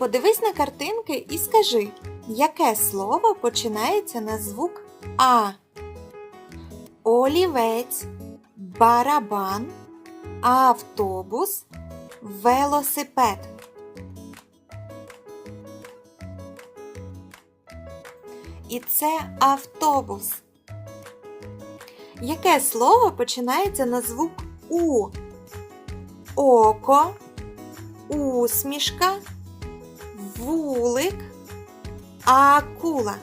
Подивись на картинки і скажи, яке слово починається на звук А. Олівець, барабан, автобус, велосипед. І це автобус. Яке слово починається на звук У? Око, усмішка, вулик, акула.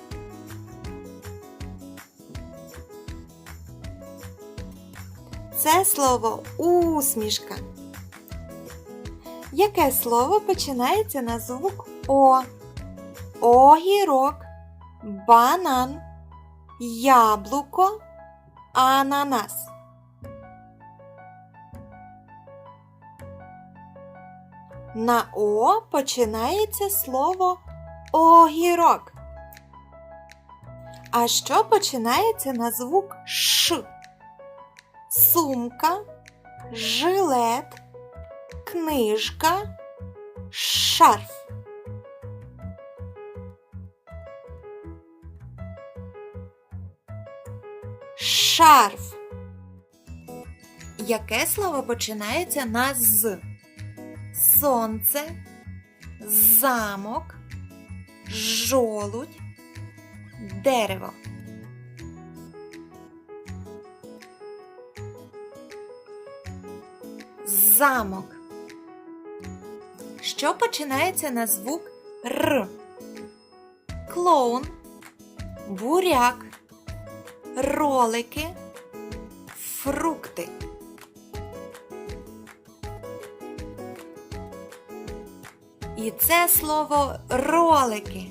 Це слово усмішка. Яке слово починається на звук О? Огірок, банан, яблуко, ананас. На О починається слово огірок. А що починається на звук Ш? Сумка, жилет, книжка, шарф. Шарф. Яке слово починається на з? Сонце, замок, жолудь, дерево. Замок. Що починається на звук Р? Клоун, буряк, ролики, фрукти. І це слово ролики.